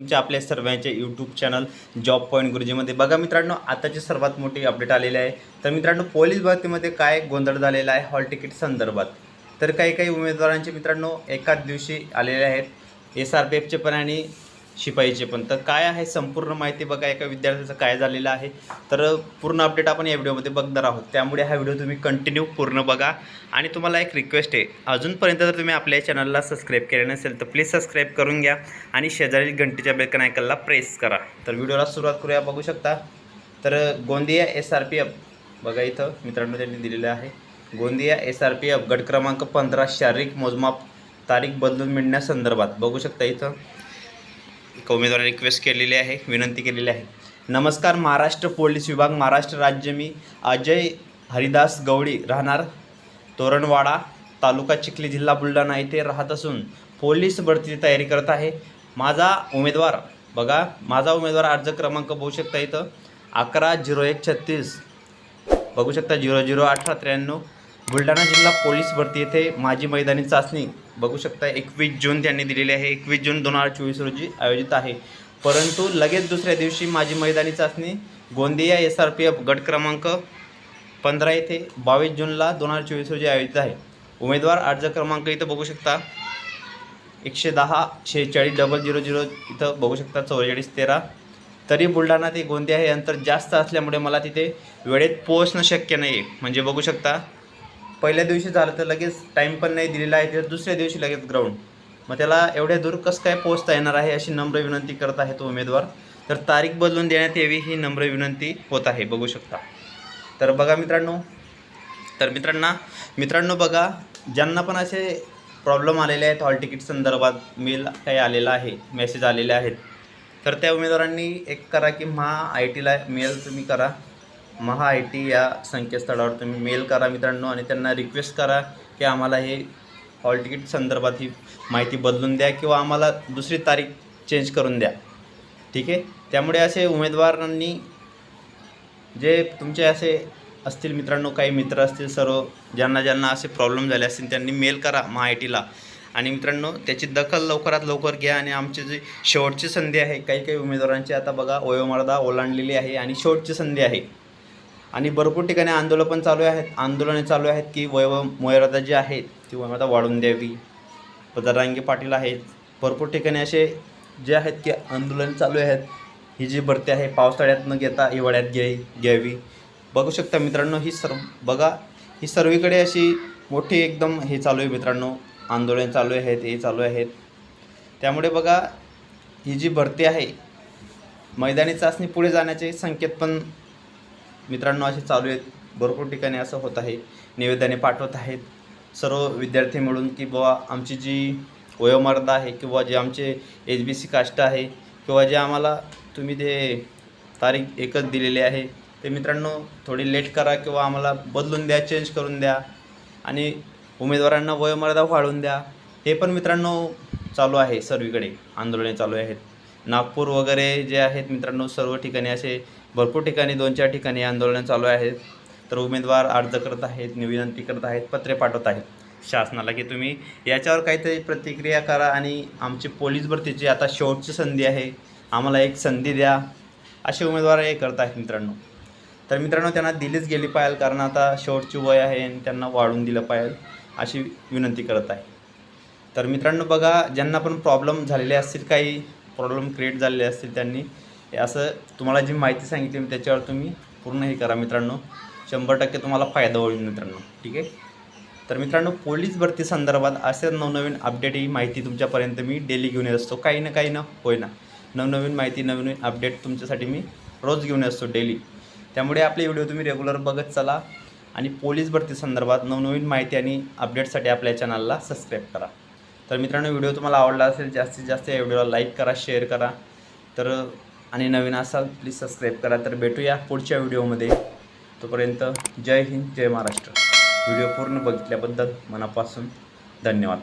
तुमच्या आपल्या सर्वांचे यूट्यूब चॅनल जॉब पॉईंट गुरुजीमध्ये. बघा मित्रांनो आताची सर्वात मोठी अपडेट आलेली आहे. तर मित्रांनो पोलीस भरतीमध्ये काय गोंधळ झालेला आहे? हॉल तिकीट संदर्भात. तर काही काही उमेदवारांचे मित्रांनो एकाच दिवशी आलेले आहेत. एस आर पी एफचे पण आणि शिपाईचे पण. तर काय आहे संपूर्ण माहिती बघा एका विद्यार्थ्याचं काय झालेलं आहे. तर पूर्ण अपडेट आपण या व्हिडिओमध्ये बघणार आहोत. त्यामुळे हा व्हिडिओ तुम्ही कंटिन्यू पूर्ण बघा. आणि तुम्हाला एक रिक्वेस्ट आहे अजूनपर्यंत जर तुम्ही आपल्या चॅनलला सबस्क्राईब केले नसेल तर प्लीज सबस्क्राईब करून घ्या आणि शेजारील घंटीच्या बेलकन आयकनला प्रेस करा. तर व्हिडिओला सुरुवात करूया बघू शकता. तर Gondia S R P F बघा इथं मित्रांनो त्यांनी दिलेलं आहे. Gondia S R P F गट क्रमांक पंधरा शारीरिक मोजमाप तारीख बदलून मिळण्यासंदर्भात. बघू शकता इथं. एका उमेदवाराने रिक्वेस्ट केलेली आहे विनंती केलेली आहे. नमस्कार महाराष्ट्र पोलीस विभाग महाराष्ट्र राज्य. मी अजय हरिदास गवळी राहणार तोरणवाडा तालुका चिखली जिल्हा बुलढाणा येथे राहत असून पोलीस भरतीची तयारी करत आहे. माझा उमेदवार बघा माझा उमेदवार अर्ज क्रमांक बघू शकता इथं. अकरा झिरो एक छत्तीस. बघू शकता झिरो झिरो अठरा त्र्याण्णव. बुलढाणा जिल्हा पोलीस भरती येथे माझी मैदानी चाचणी. बघू शकता एकवीस जून त्यांनी दिलेली आहे. एकवीस जून दोन हजार चोवीस रोजी आयोजित आहे. परंतु लगेच दुसऱ्या दिवशी माझी मैदानी चाचणी Gondia S R P F गट क्रमांक पंधरा येथे बावीस जूनला दोन हजार चोवीस रोजी आयोजित आहे. उमेदवार अर्ज क्रमांक इथं बघू शकता. एकशे दहा शेहेचाळीस डबल झिरो झिरो इथं बघू शकता चौवेचाळीस तेरा. तरी बुलढाणा ते गोंदिया हे अंतर जास्त असल्यामुळे मला तिथे वेळेत पोहोचणं शक्य नाही आहे म्हणजे बघू शकता पहिल्या दिवशी झालं तर लगेच टाईम पण नाही दिलेला आहे तर दुसऱ्या दिवशी लगेच ग्राउंड मग त्याला एवढ्या दूर कसं काय पोहोचता येणार आहे अशी नम्र विनंती करत आहे तो उमेदवार. तर तारीख बदलून देण्यात यावी ही नम्र विनंती होत आहे बघू शकता. तर बघा मित्रांनो तर मित्रांना मित्रांनो बघा ज्यांना पण असे प्रॉब्लेम आलेले आहेत हॉल तिकीट संदर्भात मेल काही आलेला आहे मेसेज आलेले आहेत तर त्या उमेदवारांनी एक करा की महा आय टीला मेल तुम्ही करा. महा आय टी या संकेतस्थळावर तुम्ही मेल करा मित्रांनो आणि त्यांना रिक्वेस्ट करा की आम्हाला हे हॉल तिकीट संदर्भात ही माहिती बदलून द्या किंवा आम्हाला दुसरी तारीख चेंज करून द्या. ठीक आहे? त्यामुळे असे उमेदवारांनी जे तुमचे असे असतील मित्रांनो काही मित्र असतील सर्व ज्यांना ज्यांना असे प्रॉब्लेम झाले असतील त्यांनी मेल करा महा आय टीला आणि मित्रांनो त्याची दखल लवकरात लवकर घ्या आणि आमची जी शेवटची संधी आहे काही काही उमेदवारांची आता बघा वयोमर्यादा ओलांडलेली आहे आणि शेवटची संधी आहे. आणि भरपूर ठिकाणी आंदोलन पण चालू आहेत. आंदोलने चालू आहेत की वय मर्यादा जी आहेत ती वयोमर्यादा वाढवून द्यावी. पदरांगे पाटील आहेत. भरपूर ठिकाणी असे जे आहेत की आंदोलन चालू आहेत. ही जी भरती आहे पावसाळ्यात न घेता हिवाळ्यात घ्या घ्यावी. बघू शकता मित्रांनो ही सर्व बघा ही सर्वीकडे अशी मोठी एकदम हे चालू आहे मित्रांनो. आंदोलन चालू आहेत हे चालू आहेत. त्यामुळे बघा ही जी भरती आहे मैदानी चाचणी पुढे जाण्याचे संकेत पण मित्रांनो असे चालू आहेत. भरपूर ठिकाणी असं होत आहे. निवेदने पाठवत आहेत. सर्व विद्यार्थी मिळून की बाबा आमची जी वयोमर्यादा आहे किंवा जे आमचे एच बी सी कास्ट आहे किंवा जे आम्हाला तुम्ही ते तारीख एकच दिलेली आहे ते मित्रांनो थोडी लेट करा किंवा आम्हाला बदलून द्या चेंज करून द्या आणि उमेदवारांना वयोमर्यादा वाढवून द्या. हे पण मित्रांनो चालू आहे. सर्वीकडे आंदोलने चालू आहेत. नागपूर वगैरे जे आहेत मित्रांनो सर्व ठिकाणी असे भरपूर ठिकाणी दोन चार ठिकाणी आंदोलनं चालू आहेत. तर उमेदवार अर्ज करत आहेत विनंती करत आहेत पत्रे पाठवत आहेत. शासनाला की तुम्ही याच्यावर काहीतरी प्रतिक्रिया करा आणि आमची पोलीस भरतीची आता शेवटची संधी आहे. आम्हाला एक संधी द्या. असे उमेदवार हे करत आहेत मित्रांनो. तर मित्रांनो त्यांना दिलीच गेली पाहिजे कारण आता शेवटची वय आहे आणि त्यांना वाढून दिलं पाहिजे अशी विनंती करत आहे. तर मित्रांनो बघा ज्यांना पण प्रॉब्लेम झालेले असतील काही प्रॉब्लेम क्रिएट झालेले असतील त्यांनी. असं तुम्हाला जी माहिती सांगितली मी त्याच्यावर तुम्ही पूर्ण हे करा मित्रांनो. शंभर टक्के तुम्हाला फायदा होईल मित्रांनो. ठीक आहे? तर मित्रांनो पोलीस भरती संदर्भात असे नवनवीन अपडेट ही माहिती तुमच्यापर्यंत मी डेली घेऊन येत असतो. काही ना काही ना होय ना. नवनवीन माहिती नवीन अपडेट तुमच्यासाठी मी रोज घेऊन येत असतो डेली त्यामुळे आपले व्हिडिओ तुम्ही रेग्युलर बघत चला आणि पोलीस भरती संदर्भात नवनवीन माहिती आणि अपडेटसाठी आपल्या चॅनलला सबस्क्राईब करा. तर मित्रांनो व्हिडिओ तुम्हाला आवडला असेल जास्तीत जास्त या व्हिडिओला लाईक करा शेअर करा. तर आणि नवीन असाल प्लीज सबस्क्राईब करा. तर भेटूया पुढच्या व्हिडिओमध्ये. तोपर्यंत जय हिंद जय महाराष्ट्र. व्हिडिओ पूर्ण बघितल्याबद्दल मनापासून धन्यवाद.